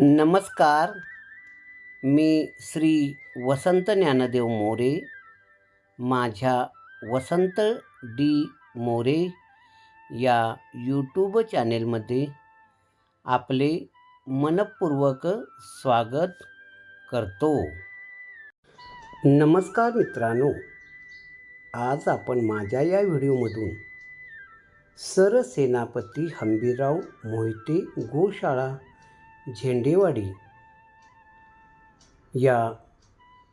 नमस्कार. मी श्री वसंत ज्ञानदेव मोरे. माझ्या वसंत डी मोरे या यूट्यूब चॅनेलमध्ये आपले मनपूर्वक स्वागत करतो. नमस्कार मित्रांनो. आज आपण माझ्या या व्हिडिओमधून सरसेनापती हंबीरराव मोहिते गोशाळा झेंडेवाडी. या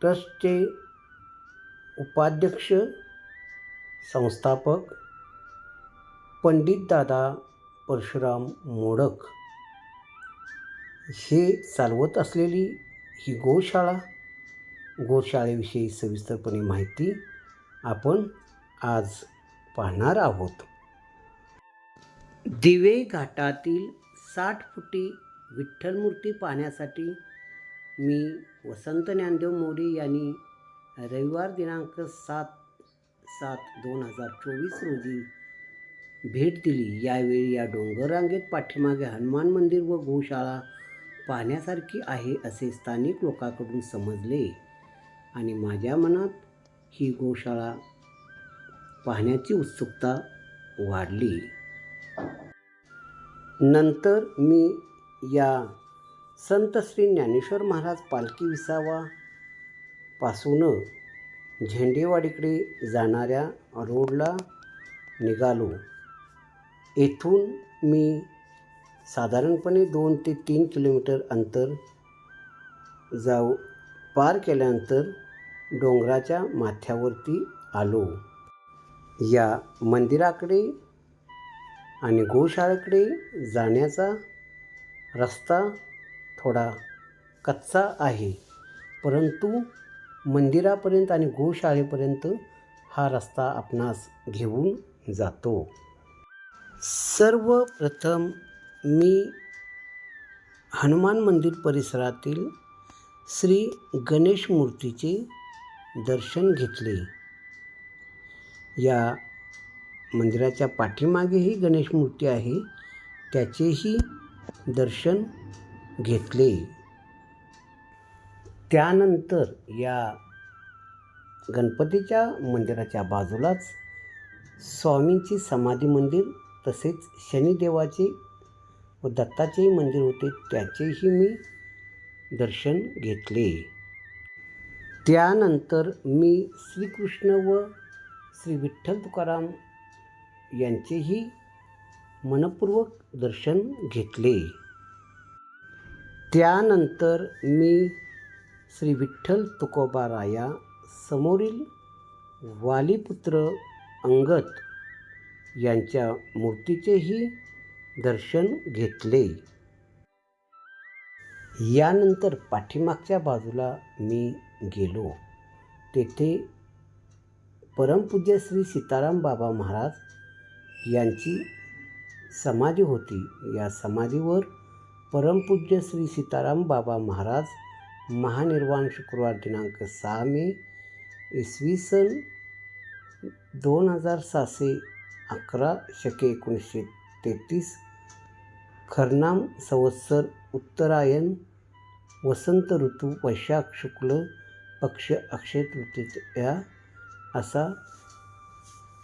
ट्रस्टचे उपाध्यक्ष संस्थापक पंडितदादा परशुराम मोडक. हे चालवत असलेली ही गोशाळा गोशाळेविषयी सविस्तरपणे माहिती आपण आज पाहणार आहोत. दिवे घाटातील साठ फुटी विठ्ठलमूर्ती पाहण्यासाठी मी वसंत ज्ञानदेव मोरे यांनी रविवार दिनांक सात सात दोन हजार चोवीस रोजी भेट दिली. यावेळी या डोंगररांगेत पाठीमागे हनुमान मंदिर व गोशाळा पाहण्यासारखी आहे असे स्थानिक लोकांकडून समजले आणि माझ्या मनात ही गोशाळा पाहण्याची उत्सुकता वाढली. नंतर मी या. संत श्री ज्ञानेश्वर महाराज पालखी विसावा पासून झेंडेवाडीकडे जाणाऱ्या रोडला निघालो. येथून मी साधारणपणे दोन ते तीन किलोमीटर अंतर जाऊ पार केल्यानंतर डोंगराच्या माथ्यावरती आलो. या मंदिराकडे आणि गोशाळेकडे जाण्याचा रस्ता थोडा कच्चा आहे. परंतु मंदिरापर्यंत आणि गोशाळेपर्यंत हा रस्ता आपणास घेऊन जातो. सर्वप्रथम मी हनुमान मंदिर परिसरातील श्री गणेश मूर्तीचे दर्शन घेतले. या मंदिराच्या पाठीमागेही गणेश मूर्ती आहे. त्याचेही दर्शन घेतले. त्यानंतर या गणपतीच्या मंदिराच्या बाजूलाच स्वामींची समाधी मंदिर तसेच शनिदेवाचे व दत्ताचेही मंदिर होते त्याचेही मी दर्शन घेतले. त्यानंतर मी श्रीकृष्ण व श्री विठ्ठल तुकाराम यांचेही मनपूर्वक दर्शन घेतले. त्यानंतर मी श्री विठ्ठल तुकोबाराया समोरील वालीपुत्र अंगत यांच्या मूर्तीचेही दर्शन घेतले. यानंतर पाठीमागच्या बाजूला मी गेलो. तेथे परमपूज्य श्री सीताराम बाबा महाराज यांची समाधी होती. या समाधीवर परमपूज्य श्री सीताराम बाबा महाराज महानिर्वाण शुक्रवार दिनांक सहा मे इसवी सन दोन हजार सहाशे अकरा शके एकोणीसशे तेहतीस खरनाम संवत्सर उत्तरायण वसंत ऋतू वैशाख शुक्ल पक्ष अक्षय तृतीया असा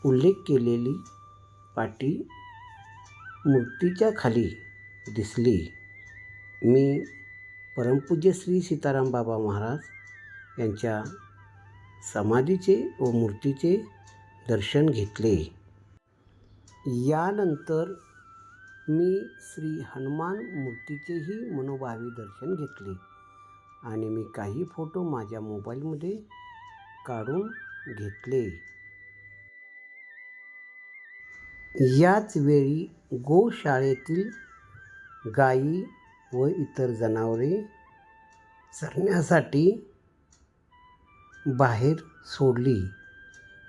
उल्लेख केलेली पाटी मूर्तीच्या खाली दिसली. मी परमपूज्य श्री सीताराम बाबा महाराज यांच्या समाधीचे व मूर्तीचे दर्शन घेतले. यानंतर मी श्री हनुमान मूर्तीचेही मनोभावी दर्शन घेतले आणि मी काही फोटो माझ्या मोबाईलमध्ये काढून घेतले. याच वेळी गोशाळेतील गायी व इतर जनावरे चरण्यासाठी बाहेर सोडली.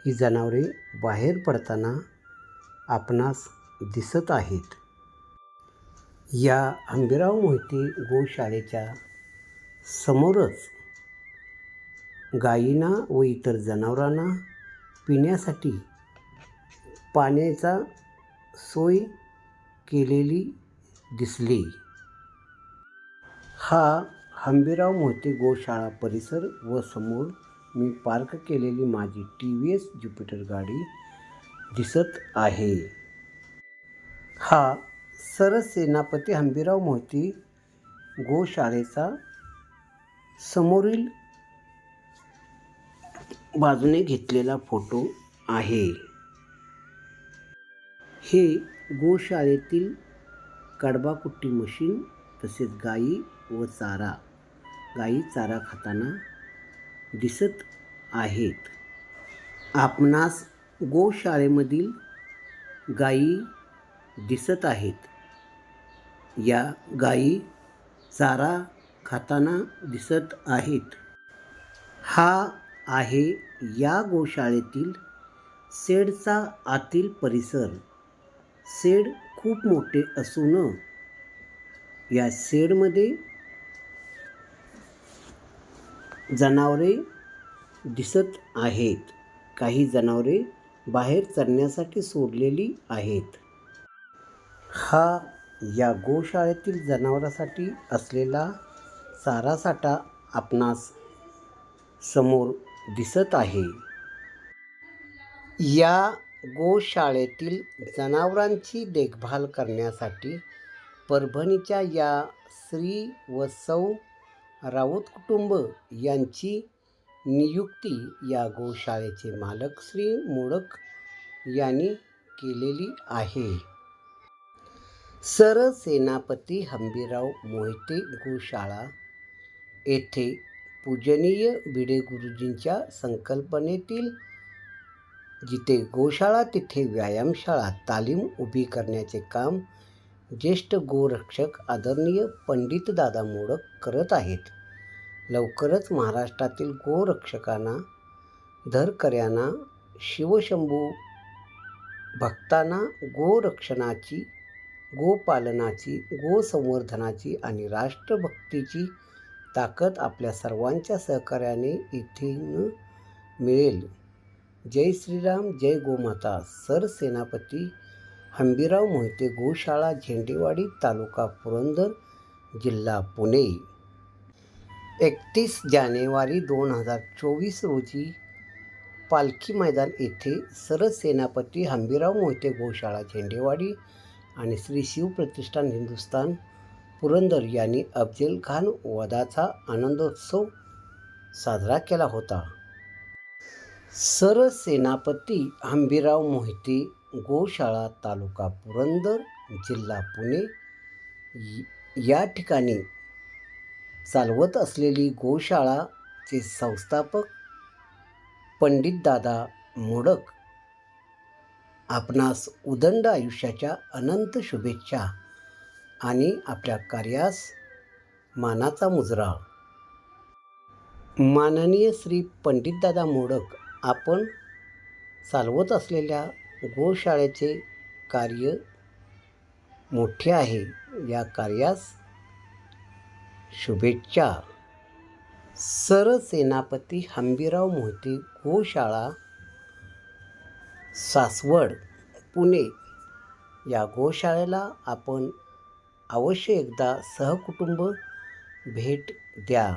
ही जनावरे बाहेर पडताना आपणास दिसत आहेत. या आंबेराव मोहिते गोशाळेच्या समोरच गायींना व इतर जनावरांना पिण्यासाठी पाण्याचा सोय केलेली दिसली. हा हंबीराव मोहिते गोशाळा परिसर व समोर मी पार्क केलेली माझी टी व्ही एस ज्युपिटर गाडी दिसत आहे. हा सरसेनापती हंबीराव मोहिते गोशाळेचा समोरील बाजूने घेतलेला फोटो आहे. हे गोशाळेतील कडबाकुट्टी मशीन तसेच गाई व चारा. गाई चारा खाताना दिसत आहेत. आपणास गोशाळेमधील गाई दिसत आहेत. या गाई चारा खाताना दिसत आहेत. हा आहे या गोशाळेतील सेडचा आतील परिसर. शेड खूप मोठे असून या सेडमध्ये जनावरे दिसत आहेत. काही जनावरे बाहेर चरण्यासाठी सोडलेली आहेत. हा या गोशाळेतील जनावरासाठी असलेला चारासाठा आपणास समोर दिसत आहे. या गोशाळेतील जनावरांची देखभाल करण्यासाठी परभणीच्या या श्री व सौ राऊत कुटुंब यांची नियुक्ती या गोशाळेचे मालक श्री मोडक यांनी केलेली आहे. सरसेनापती हंबीराव मोहिते गोशाळा येथे पूजनीय भिडे गुरुजींच्या संकल्पनेतील जिथे गोशाळा तिथे व्यायामशाळा तालीम उभी करण्याचे काम ज्येष्ठ गोरक्षक आदरणीय पंडित दादा मोडक करत आहेत. लवकरच महाराष्ट्रातील गोरक्षकांना धरकऱ्यांना शिवशंभू भक्तांना गोरक्षणाची गोपालनाची गोसंवर्धनाची आणि राष्ट्रभक्तीची ताकद आपल्या सर्वांच्या सहकार्याने इथून मिळेल. जय श्रीराम जय गोमाता. सरसेनापती हंबीराव मोहिते गोशाळा झेंडेवाडी तालुका पुरंदर जिल्हा पुणे. एकतीस जानेवारी दोन हजार चोवीस रोजी पालखी मैदान येथे सरसेनापती हंबीराव मोहिते गोशाळा झेंडेवाडी आणि श्री शिवप्रतिष्ठान हिंदुस्थान पुरंदर यांनी अफजल खान वधाचा आनंदोत्सव साजरा केला होता. सरसेनापती हंबीराव मोहिते गोशाळा तालुका पुरंदर जिल्हा पुणे. या ठिकाणी चालवत असलेली गोशाळाचे संस्थापक पंडितदादा मोडक आपणास उदंड आयुष्याच्या अनंत शुभेच्छा आणि आपल्या कार्यास मानाचा मुजरा माननीय श्री पंडितदादा मोडक आपण चालवत असलेल्या गोशाळेचे कार्य मोठे आहे. या कार्यास शुभेच्छा. सरसेनापती हंबीराव मोहिते गोशाळा सासवड पुणे. या गोशाळेला आपण अवश्य एकदा सहकुटुंब भेट द्या.